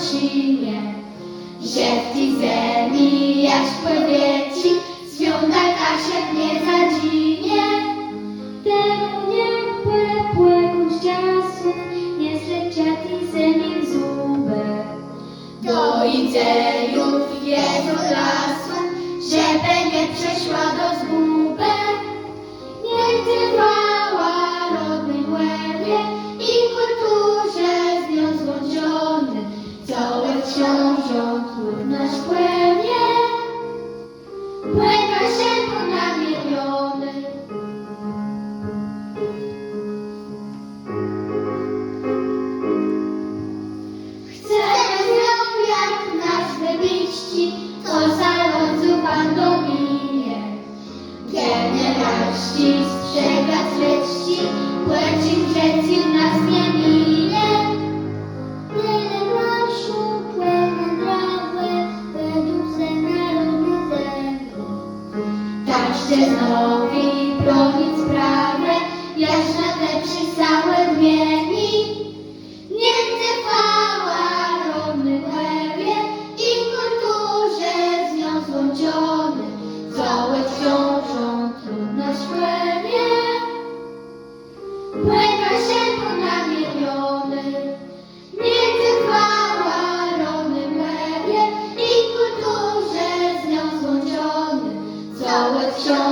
odcinie, ziemi jaś powieci, związaka się nie zadzinie. Temu nie płepłe ciasów, nie zlecia tej ziemi zubę. Do idziejów Jezu lasu, żeby nie przeszła Pan dominie. Generalści strzegać leci, się znowi bronić sprawę, jasna te przysałe zmieni. Nie trwała romy łebie i w kulturze z nią złączony, całe wciąż. show.